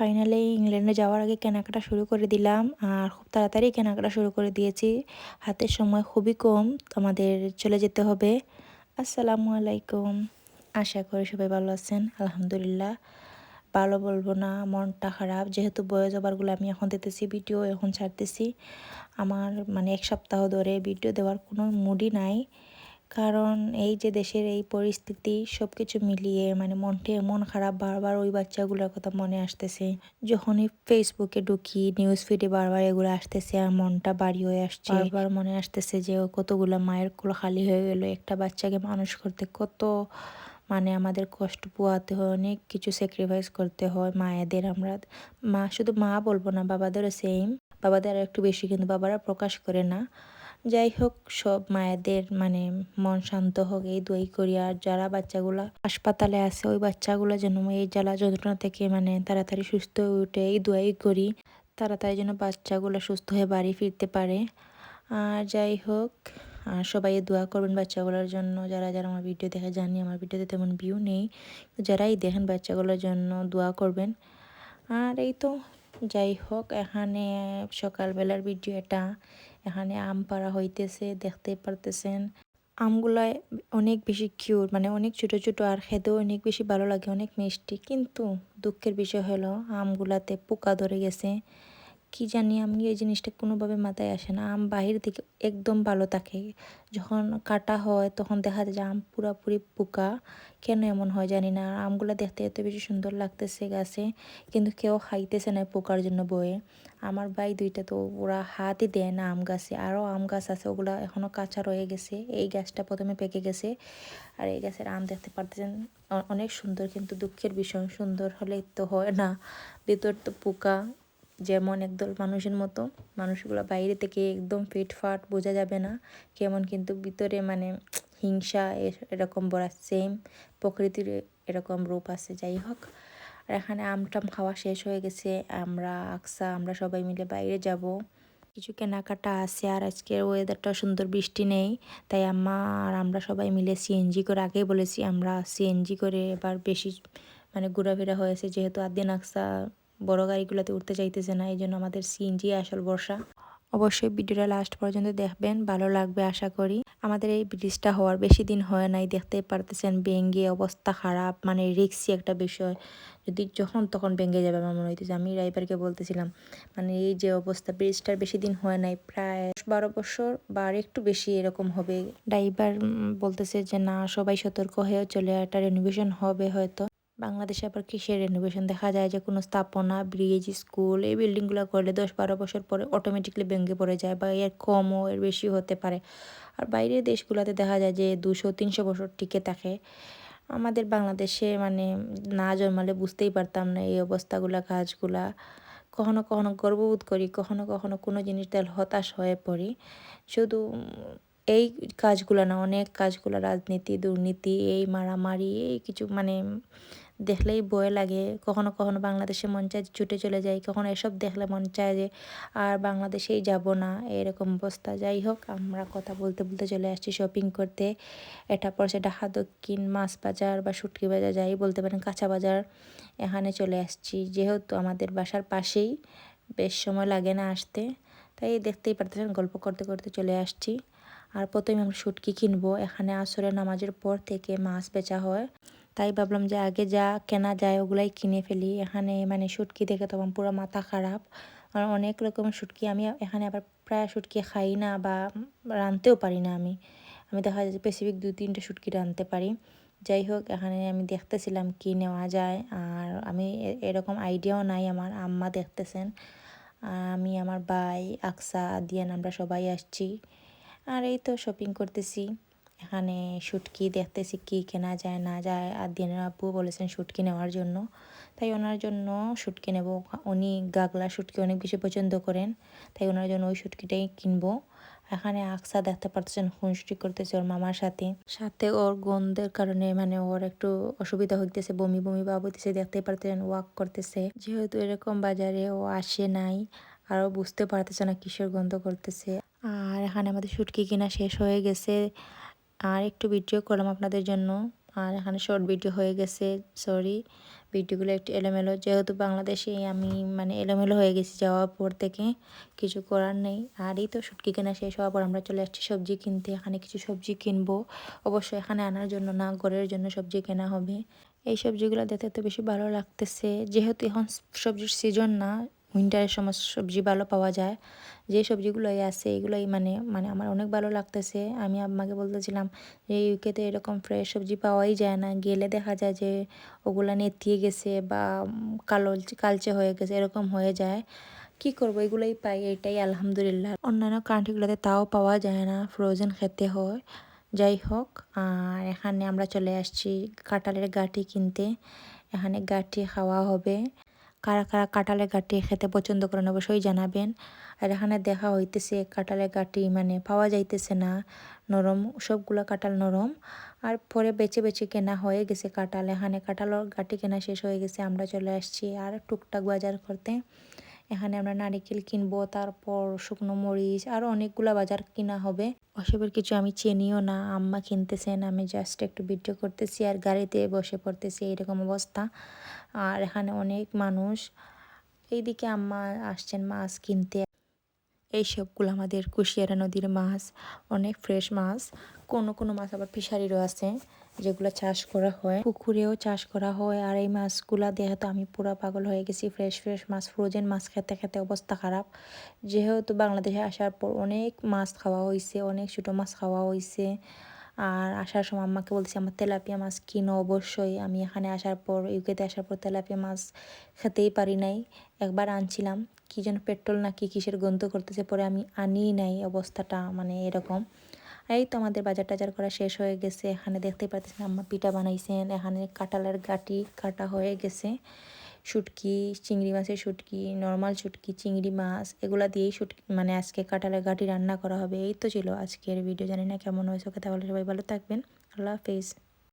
Finally ইংল্যান্ডে যাওয়ার আগে কেনাকাটা শুরু করে দিলাম আর খুব তাড়াতাড়ি কেনাকাটা শুরু করে দিয়েছি। হাতের সময় খুবই কম আমাদের চলে যেতে হবে। আসসালামু আলাইকুম। আশা করি সবাই ভালো আছেন, আলহামদুলিল্লাহ। ভালো বলব না, মনটা খারাপ। যেহেতু বয়স ওভারগুলো আমি এখন দিতেছি ভিডিও এখন ছাড়তেছি। আমার মানে এক সপ্তাহ ধরে ভিডিও দেওয়ার কোনো মুডই নাই। কারণ এই যে দেশের এই পরিস্থিতি সব কিছু মিলিয়ে মানে মনটা এমন খারাপ বারবার ওই বাচ্চাগুলোর কথা মনে আসতেছে। যখনই ফেসবুকে ঢুকি নিউজ ফিডে বারবার এগুলো আসতেছে আর মনটা বাড়ি হয়ে আসছে। বারবার মনে আসতেছে যে কতগুলো মায়ের কোল খালি হয়ে গেলো, একটা বাচ্চাকে মানুষ করতে কত মানে আমাদের কষ্ট পোয়াতে হয়, অনেক কিছু স্যাক্রিফাইস করতে হয় মায়েদের। আমরা মা, শুধু মা বলব না, বাবাদেরও সেম বাবাদের একটু বেশি, কিন্তু বাবারা প্রকাশ করে না। যাই হোক, সব মায়েদের মানে মন শান্ত হোক, এই দই করি। আর যারা বাচ্চাগুলো হাসপাতালে আছে, ওই বাচ্চাগুলো যেন এই জ্বালা যন্ত্রণা থেকে মানে তাড়াতাড়ি সুস্থ হয়ে উঠে, এই দোয়াই করি। তাড়াতাড়ি যেন বাচ্চাগুলো সুস্থ হয়ে বাড়ি ফিরতে পারে। আর যাই হোক, আর সবাই দোয়া করবেন বাচ্চাগুলোর জন্য। যারা যারা আমার ভিডিও দেখে জানি, আমার ভিডিওতে তেমন ভিউ নেই। যারাই দেখেন বাচ্চাগুলোর জন্য দোয়া করবেন। আর এই তো, যাই হোক, এখানে সকালবেলার ভিডিও এটা এখানে আম পাড়া হইতেছে, দেখতে পারতেছেন। আমগুলায় অনেক বেশি কিউট মানে অনেক ছোট ছোট আর খেতেও অনেক বেশি ভালো লাগে, অনেক মিষ্টি। কিন্তু দুঃখের বিষয় হলো, আমগুলাতে পোকা ধরে গেছে। কি জানি আমি এই জিনিসটা কোনোভাবে মাথায় আসে না। আম বাহির থেকে একদম ভালো থাকে। যখন কাটা হয় তখন দেখা যায় যে আম পুরাপুরি পোকা। কেন এমন হয় জানি না। আমগুলো দেখতে এত বেশি সুন্দর লাগতেছে গাছে, কিন্তু কেউ খাইতেছে না পোকার জন্য বয়ে। আমার ভাই দুইটা তো ওরা হাতই দেয় না আম গাছে। আরও আম গাছ আছে, ওগুলো এখনও কাঁচা রয়ে গেছে। এই গাছটা প্রথমে পেকে গেছে। আর এই গাছের আম দেখতে পারতেছেন অনেক সুন্দর, কিন্তু দুঃখের বিষয়, সুন্দর হলে তো হয় না। ভিতর তো পোকা। যেমন একদল মানুষের মতো, মানুষগুলো বাইরে থেকে একদম ফিটফাট, বোঝা যাবে না কেমন কিন্তু ভিতরে মানে হিংসা এরকম বড় সেম প্রকৃতির এরকম রূপ আছে, যাই হোক। আর এখানে আমটাম খাওয়া শেষ হয়ে গেছে, আমরা, আকসা, আমরা সবাই মিলে বাইরে যাব। কিছু কেনাকাটা আছে আর আজকের ওয়েদারটা সুন্দর, বৃষ্টি নেই, তাই আম্মা আর আমরা সবাই মিলে সিএনজি করে আগেই বলেছি, আমরা সিএনজি করে এবার বেশি মানে ঘোরাফেরা হয়েছে, যেহেতু আদিন আকসা বড় গাড়িগুলোতে উঠতে চাইতেছে না এই জন্য আমাদের সিএনজি আসল বর্ষা অবশ্যই ভিডিওটা লাস্ট পর্যন্ত দেখবেন, ভালো লাগবে আশা করি। আমাদের এই ব্রিজটা হওয়ার বেশি দিন হয় নাই, দেখতে পারতেছেন ব্যাঙ্গে অবস্থা খারাপ মানে রিক্সি একটা বিষয়। যদি যখন তখন ব্যাঙ্গে যাবে আমার মনে হইতেছে, আমি ড্রাইভারকে বলতেছিলাম মানে এই যে অবস্থা ব্রিজটার বেশি দিন হয় নাই, প্রায় বারো বছর বা একটু বেশি এরকম হবে। ড্রাইভার বলতেছে যে, না, সবাই সতর্ক হয়ে চলে, একটা রেনোভেশন হবে হয়তো। বাংলাদেশে আবার কিসের রেনোভেশন দেখা যায় যে কোনো স্থাপনা ব্রিজ স্কুল এই বিল্ডিংগুলো করলে দশ বারো বছর পরে অটোমেটিকলি ভেঙে পড়ে যায় বা এর কমও, এর বেশি হতে পারে। আর বাইরের দেশগুলোতে দেখা যায় যে দুশো তিনশো বছর টিকে থাকে। আমাদের বাংলাদেশে মানে না জন্মালে বুঝতেই পারতাম না এই অবস্থাগুলা, কাজগুলা। কখনো কখনো গর্ববোধ করি, কখনো কখনো কোনো জিনিস দেখ হতাশ হয়ে পড়ি। শুধু এই কাজগুলো না, অনেক কাজগুলো, রাজনীতি, দুর্নীতি, এই মারামারি, এই কিছু মানে দেখলেই ভয় লাগে। কখনো কখনো বাংলাদেশে মন চায় ছুটে চলে যাই, কখনো এসব দেখলে মন চায় যে আর বাংলাদেশেই যাব না। এরকম অবস্থা। যাই হোক, আমরা কথা বলতে বলতে চলে আসছি শপিং করতে। এটা পর সেটা দক্ষিণ মাছ বাজার বা শুটকি বাজার, যাই বলতে পারেন কাঁচা বাজার এখানে চলে আসছি। যেহেতু আমাদের বাসার পাশেই, বেশ সময় লাগে না আসতে, তাই দেখতেই পারতেছেন গল্প করতে করতে চলে আসছি। আর প্রথমে আমরা শুটকি কিনবো। এখানে আসরে নামাজের পর থেকে মাছ বেচা হয়। তাই ভাবলাম যে আগে যা কেনা যায় ওগুলাই কিনে ফেলি। এখানে মানে শুটকি দেখে তখন পুরো মাথা খারাপ। আর অনেক রকমের শুটকি আমি এখানে আবার প্রায় শুটকি খাই না বা রাঁধতেও পারি না আমি। আমি দেখা যায় স্পেসিফিক দু তিনটে শুটকি রাঁধতে পারি। যাই হোক, এখানে আমি দেখতেছিলাম কি নেওয়া যায়। আর আমি এরকম আইডিয়াও নাই আমার, আম্মা দেখতেছেন। আমি, আমার ভাই, আকসা দিয়ান আমরা সবাই আসছি। আর এই তো শপিং করতেছি। এখানে শুটকি দেখতেছি কি কেনা যায়, না যায়। আর দিনের আব্বু বলেছেন শুটকি নেওয়ার জন্য। তাই ওনার জন্য শুটকি নেব। উনি গাগলা শুটকি অনেক বেশি পছন্দ করেন। তাই ওনার জন্য ওই শুটকিটাই কিনবো। এখানে আকসা দেখতে পারতেছেন খুনসুটি করতেছে ওর মামার সাথে। সাথে ওর গন্ধের কারণে মানে ওর একটু অসুবিধা হইতেছে, বমি বমি বা হইতেছে দেখতে পারতেছেন ওয়াক করতেছে। যেহেতু এরকম বাজারে ও আসে নাই আরও বুঝতে পারতেছে না কিসের গন্ধ করতেছে। আর এখানে আমাদের শুটকি কিনা শেষ হয়ে গেছে। আর একটু ভিডিও করলাম আপনাদের জন্য। আর এখানে শর্ট ভিডিও হয়ে গেছে সরি ভিডিওগুলো একটু এলোমেলো, যেহেতু বাংলাদেশে আমি মানে এলোমেলো হয়ে গেছি যাওয়ার পর থেকে, কিছু করার নেই। আর এই তো শুটকি কেনা শেষ হওয়ার পর আমরা চলে আসছি সবজি কিনতে। এখানে কিছু সবজি কিনবো। অবশ্যই এখানে আনার জন্য না, ঘরের জন্য সবজি কেনা হবে। এই সবজিগুলো দেখতে তো বেশি ভালো লাগতেছে। যেহেতু এখন সবজির সিজন না উইন্টারের সময় সবজি ভালো পাওয়া যায়। যে সবজিগুলোই আছে, এগুলোই মানে মানে আমার অনেক ভালো লাগতেছে। আমি আম্মাকে বলতেছিলাম যে ইউকেতে এরকম ফ্রেশ সবজি পাওয়াই যায় না। গেলে দেখা যায় যে, ওগুলো নেতিয়ে গেছে বা কালো কালচে হয়ে গেছে, এরকম হয়ে যায়। কি করব? এগুলোই পাই, এটাই আলহামদুলিল্লাহ। অন্যান্য কান্ট্রিগুলোতে তাও পাওয়া যায় না ফ্রোজেন খেতে হয়। যাই হোক, আর এখানে আমরা চলে আসছি কাঁঠালের গাঠি কিনতে। এখানে গাঠি খাওয়া হবে। কারা কারা কাঁঠালের গাঠি খেতে পছন্দ করেন অবশ্যই জানাবেন। আর এখানে দেখা হইতেছে কাঁঠালের গাঠি মানে পাওয়া যাইতেছে না, নরম, সবগুলো কাঁঠাল নরম। আর পরে বেছে বেছে কেনা হয়ে গেছে কাঁঠাল, এখানে কাঁঠালের গাঠি কেনা শেষ হয়ে গেছে, আমরা চলে আসছি আর টুকটাক বাজার করতে। এখানে আমরা নারিকেল কিনবো, তারপর শুকনো মরিচ আরও অনেকগুলো বাজার কিনা হবে। ওসবের কিছু আমি চিনিও না, আম্মা কিনতেছেন, আমি জাস্ট একটু ভিডিও করতেছি আর গাড়িতে বসে পড়তেছি, এইরকম অবস্থা। আর এখানে অনেক মানুষ। এইদিকে আম্মা আসছেন মাছ কিনতে। এই সবগুলো আমাদের কুশিয়ারা নদীর মাছ, অনেক ফ্রেশ মাছ। কোনো কোনো মাছ আবার ফিশারিরও আছে। যেগুলো চাষ করা হয়, পুকুরেও চাষ করা হয়। আর এই মাছগুলা দেখে আমি পুরো পাগল হয়ে গেছি ফ্রেশ ফ্রেশ মাছ ফ্রোজেন মাছ খেতে খেতে অবস্থা খারাপ। যেহেতু বাংলাদেশে আসার পর অনেক মাছ খাওয়া হয়েছে অনেক ছোটো মাছ খাওয়া হয়েছে আর আসার সময় আম্মাকে বলছি আমার তেলাপিয়া মাছ কিনো? অবশ্যই, আমি এখানে আসার পর, ইউকেতে আসার পর তেলাপিয়া মাছ খেতেই পারি নাই। একবার আনছিলাম, কী যেন পেট্রোল নাকি কিসের গন্ধ করতেছে, পরে আমি আনিই নাই, অবস্থাটা মানে এরকম। এই তো আমাদের বাজার টাজার করা শেষ হয়ে গেছে। এখানে দেখতে পাচ্ছেন আম্মা পিঠা বানাইছেন। এখানে কাঁটালের গাটি কাটা হয়ে গেছে। শুটকি, চিংড়ি মাছের শুটকি নর্মাল শুটকি, চিংড়ি মাছ, এগুলো দিয়েই শুটকি মানে আজকে কাঁঠালের গাটি রান্না করা হবে। এই তো ছিল আজকের ভিডিও জানি না কেমন হয়েছে। তাহলে সবাই ভালো থাকবেন। আল্লাহ হাফেজ।